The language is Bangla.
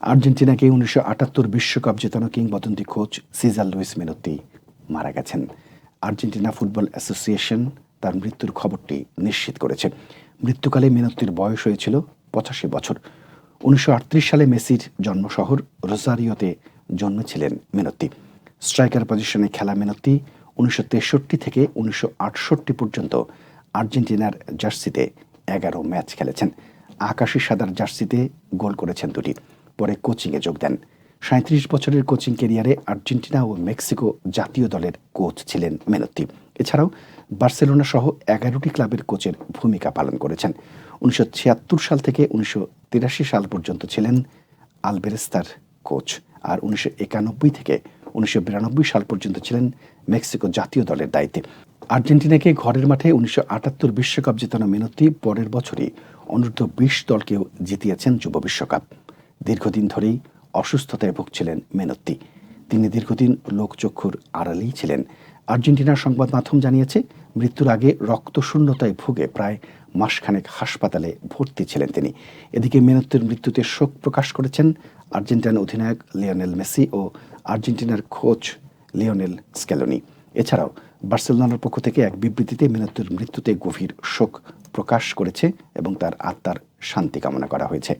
আর্জেন্টিনাকে উনিশশো আটাত্তর বিশ্বকাপ জেতানো কিংবদন্তি কোচ সিজার লুইস মেনোত্তি মারা গেছেন। আর্জেন্টিনা ফুটবল অ্যাসোসিয়েশন তার মৃত্যুর খবরটি নিশ্চিত করেছে। মৃত্যুকালে মেনোত্তির বয়স হয়েছিল পঁচাশি বছর। উনিশশো আটত্রিশ সালে মেসির জন্মশহর রোজারিওতে জন্মেছিলেন মেনোত্তি। স্ট্রাইকার পজিশনে খেলা মেনোত্তি উনিশশো তেষট্টি থেকে উনিশশো আটষট্টি পর্যন্ত আর্জেন্টিনার জার্সিতে এগারো ম্যাচ খেলেছেন। আকাশি সাদার জার্সিতে গোল করেছেন দুটি। পরে কোচিংয়ে যোগ দেন। সাঁত্রিশ বছরের কোচিং ক্যারিয়ারে আর্জেন্টিনা ও মেক্সিকো জাতীয় দলের কোচ ছিলেন মেনত্তি। এছাড়াও বার্সেলোনা সহ এগারোটি ক্লাবের কোচের ভূমিকা পালন করেছেন। উনিশশো ছিয়াত্তর সাল থেকে উনিশশো তিরাশি সাল পর্যন্ত ছিলেন আলবেরেস্তার কোচ। আর উনিশশো একানব্বই থেকে উনিশশো বিরানব্বই সাল পর্যন্ত ছিলেন মেক্সিকো জাতীয় দলের দায়িত্বে। আর্জেন্টিনাকে ঘরের মাঠে উনিশশো আটাত্তর বিশ্বকাপ জেতানো মেনত্তি পরের বছরই অনূর্ধ্ব বিশ দলকেও জিতিয়েছেন যুব বিশ্বকাপ। দীর্ঘদিন ধরেই অসুস্থতায় ভুগছিলেন মেনত্তি। তিনি দীর্ঘদিন লোকচক্ষুর আড়ালেই ছিলেন। আর্জেন্টিনার সংবাদ মাধ্যম জানিয়েছে, মৃত্যুর আগে রক্তশূন্যতায় ভুগে প্রায় মাসখানেক হাসপাতালে ভর্তি ছিলেন তিনি। এদিকে মেনত্তির মৃত্যুতে শোক প্রকাশ করেছেন আর্জেন্টিনার অধিনায়ক লিওনেল মেসি ও আর্জেন্টিনার কোচ লিওনেল স্ক্যালোনি এছাড়াও, বার্সেলোনার পক্ষ থেকে এক বিবৃতিতে মেনত্তির মৃত্যুতে গভীর শোক প্রকাশ করেছে এবং তার আত্মার শান্তি কামনা করা হয়েছে।